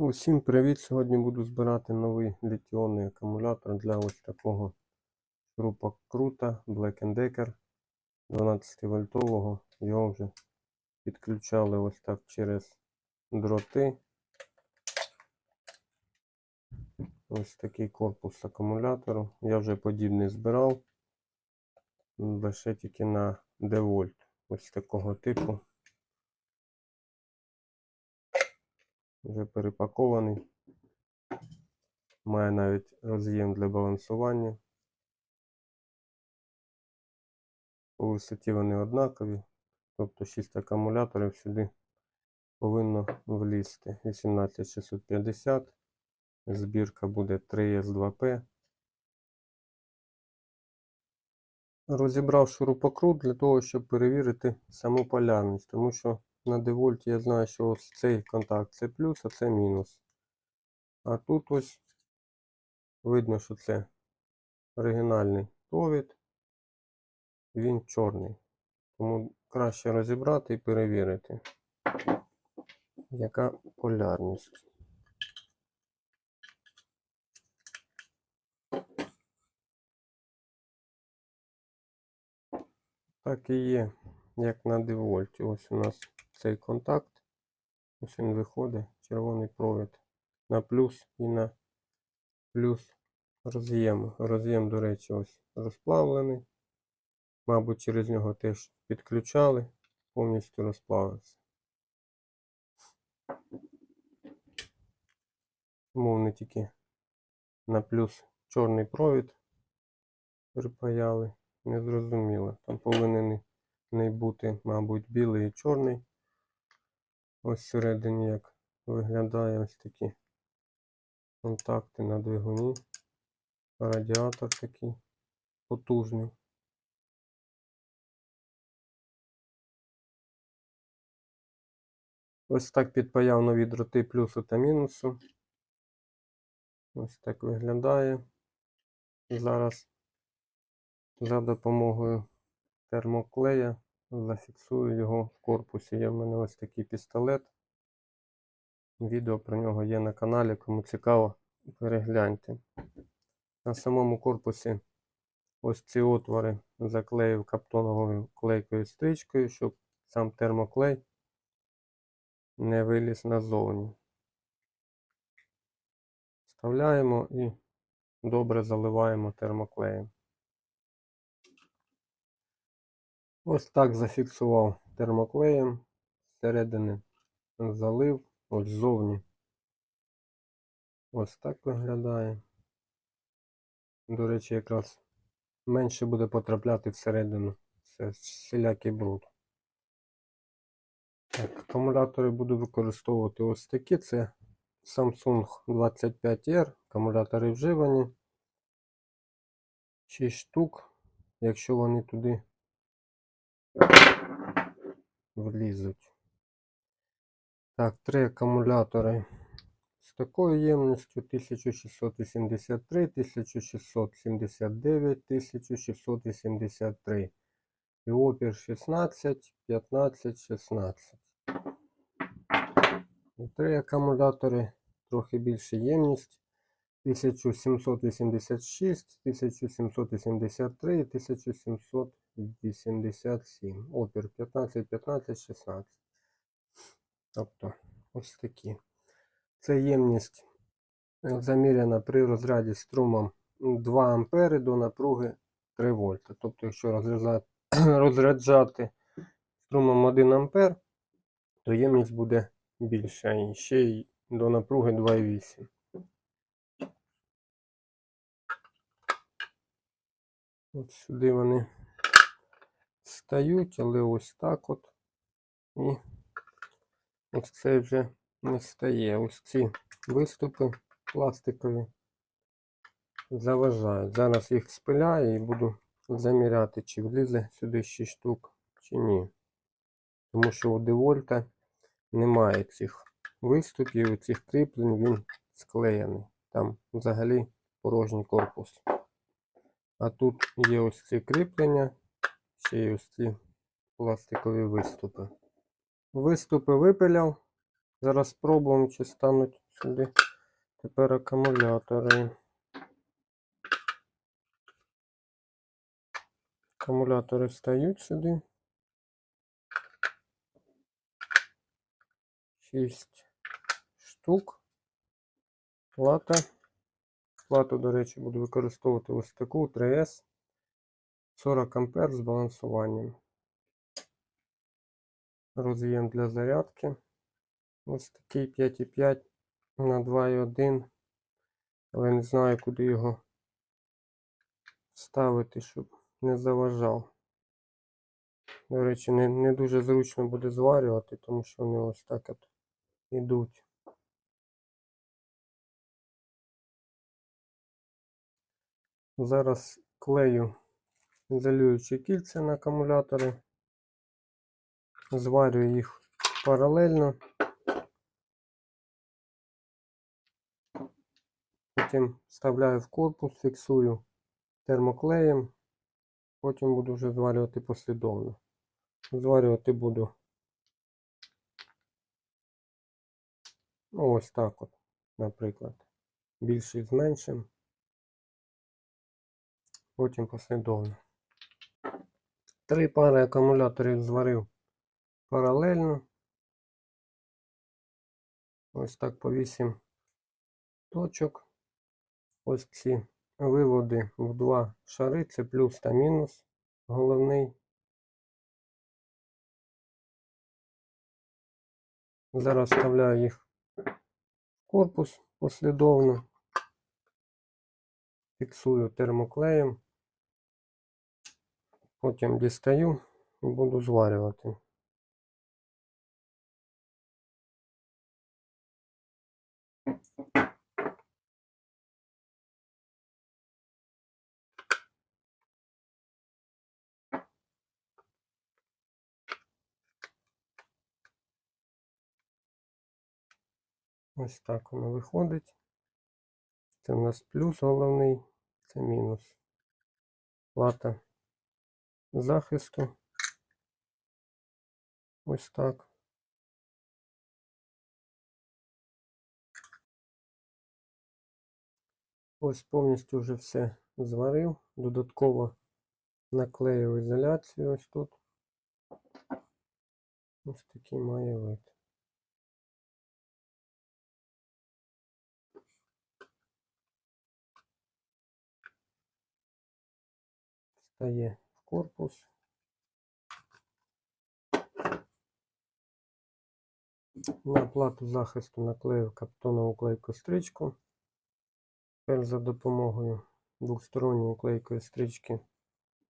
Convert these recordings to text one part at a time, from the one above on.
Усім привіт! Сьогодні буду збирати новий літіонний акумулятор для ось такого шурупа крута Black Decker 12 вольтового. Його вже підключали ось так через дроти. Ось такий корпус акумулятору. Я вже подібний збирав. Лише тільки на девольт. Ось такого типу. Вже перепакований. Має навіть роз'єм для балансування. По висоті вони однакові, тобто 6 акумуляторів сюди повинно влізти. 18650. Збірка буде 3С2П. Розібрав шурупокрут для того, щоб перевірити саму полярність, тому що на девольті я знаю, що ось цей контакт це плюс, а це мінус. А тут ось видно, що це оригінальний провід, він чорний. Тому краще розібрати і перевірити, яка полярність. Так і є, як на девольті. Ось у нас цей контакт. Ось він виходить, червоний провід на плюс і на плюс роз'єм. Роз'єм, до речі, ось розплавлений. Мабуть, через нього теж підключали, повністю розплавився. Тому вони тільки на плюс чорний провід припаяли. Незрозуміло. Там повинен не бути, мабуть, білий і чорний. Ось всередині як виглядає ось такі контакти на двигуні. Радіатор такий потужний. Ось так підпаяв нові дроти плюсу та мінусу. Ось так виглядає. Зараз за допомогою термоклея зафіксую його в корпусі. Є в мене ось такий пістолет. Відео про нього є на каналі, кому цікаво, перегляньте. На самому корпусі ось ці отвори заклеїв каптоновою клейкою стрічкою, щоб сам термоклей не виліз назовні. Вставляємо і добре заливаємо термоклеєм. Ось так зафіксував термоклеєм, зсередини залив, ось ззовні. Ось так виглядає. До речі, якраз менше буде потрапляти всередину. Це всілякий бруд. Так, акумулятори буду використовувати ось такі. Це Samsung 25R, акумулятори вживані. 6 штук, якщо вони туди влізуть. Так, три акумулятори з такою ємністю 1683, 1679, 1683. І опір 16, 15, 16. І три акумулятори, трохи більше ємність. 1786, 1783 1700 87. Опір 15, 15, 16. Тобто ось такі. Це ємність е, заміряна при розряді струмом 2 А до напруги 3 В. Тобто, якщо розряджати, струмом 1 А, то ємність буде більша і ще й до напруги 2,8. От сюди вони стають, але ось так от. І ось це вже не стає. Ось ці виступи пластикові заважають. Зараз їх спиляю і буду заміряти, чи влізе сюди 6 штук, чи ні. Тому що у девольта немає цих виступів, цих кріплень, він склеєний. Там взагалі порожній корпус. А тут є ось ці кріплення, й ось ці пластикові виступи. Виступи випиляв. Зараз спробуємо, чи стануть сюди. Тепер акумулятори. Акумулятори встають сюди. 6 штук. Плата. Плату, до речі, буду використовувати ось таку 3S 40 ампер з балансуванням. Роз'єм для зарядки. Ось такий 5,5 на 2,1. Але не знаю, куди його ставити, щоб не заважав. До речі, не, не дуже зручно буде зварювати, тому що вони ось так от ідуть. Зараз клею ізолюючі кільця на акумулятори. Зварюю їх паралельно. Потім вставляю в корпус, фіксую термоклеєм. Потім буду вже зварювати послідовно. Зварювати буду ось так от, наприклад. Більший меншим. Потім послідовно. Три пари акумуляторів зварив паралельно. Ось так по 8 точок. Ось ці виводи в два шари, це плюс та мінус. Головний. Зараз вставляю їх в корпус послідовно. Фіксую термоклеєм. Потім дістаю і буду зварювати. Ось так воно виходить. Це у нас плюс головний, це мінус. Плата захисту. Ось так. Ось повністю вже все зварив. Додатково наклеїв ізоляцію ось тут. Ось такий має вид. Стає корпус. На плату захисту наклеїв каптонову клейку стрічку. Тепер за допомогою двосторонньої клейкої стрічки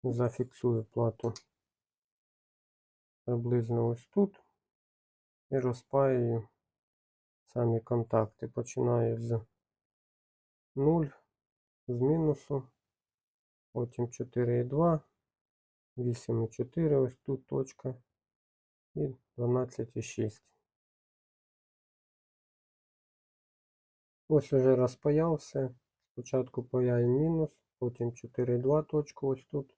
зафіксую плату приблизно ось тут і розпаюю самі контакти. Починаю з 0, з мінусу, потім 4,2, 8,4, ось тут точка і 12,6. Ось уже розпаяв все. Спочатку паяю мінус, потім 4,2 точку ось тут,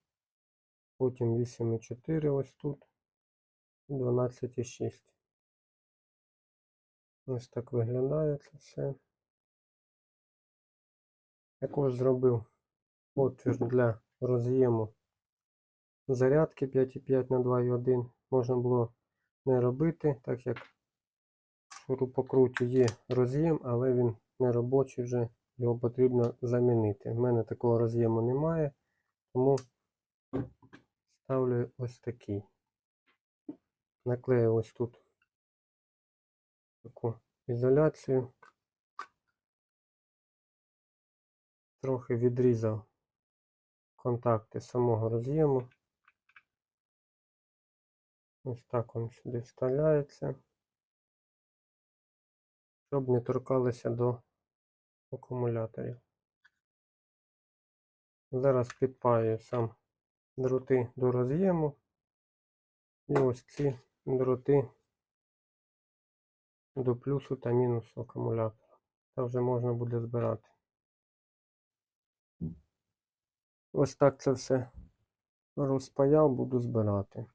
потім 8,4 ось тут і 12,6. Ось так виглядає це все. Також зробив отвір для роз'єму зарядки 5,5 на 2,1. Можна було не робити, так як шурупокруті є роз'єм, але він не робочий вже, його потрібно замінити. У мене такого роз'єму немає, тому ставлю ось такий. Наклею ось тут таку ізоляцію. Трохи відрізав контакти самого роз'єму. Ось так він сюди вставляється, щоб не торкалися до акумуляторів. Зараз підпаю сам дроти до роз'єму і ось ці дроти до плюсу та мінусу акумулятора. Та вже можна буде збирати. Ось так це все розпаяв, буду збирати.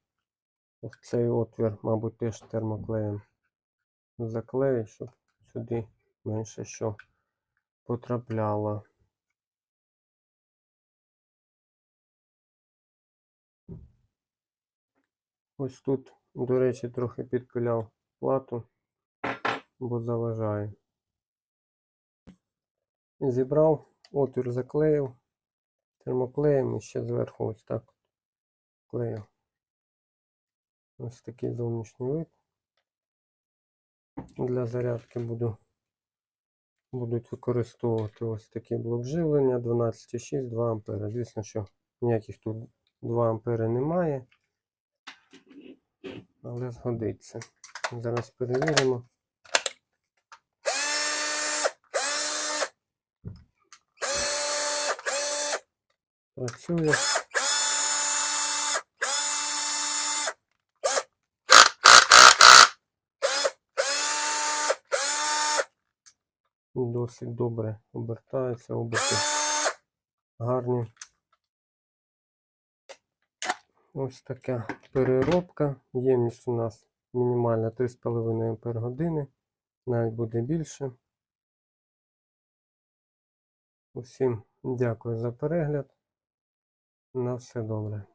Ось цей отвір, мабуть, теж термоклеєм заклею, щоб сюди менше що потрапляло. Ось тут, до речі, трохи підпиляв плату, бо заважає. Зібрав, отвір заклеїв термоклеєм і ще зверху ось так клею. Ось такий зовнішній вид. Для зарядки буду, будуть використовувати ось такий блок живлення 12,6 2 ампера. Звісно, що ніяких тут 2 ампери немає, але згодиться. Зараз перевіримо. Працює. Досить добре обертається, оберти гарні. Ось така переробка. Ємність у нас мінімальна 3,5 Ампер години, навіть буде більше. Усім дякую за перегляд. На все добре.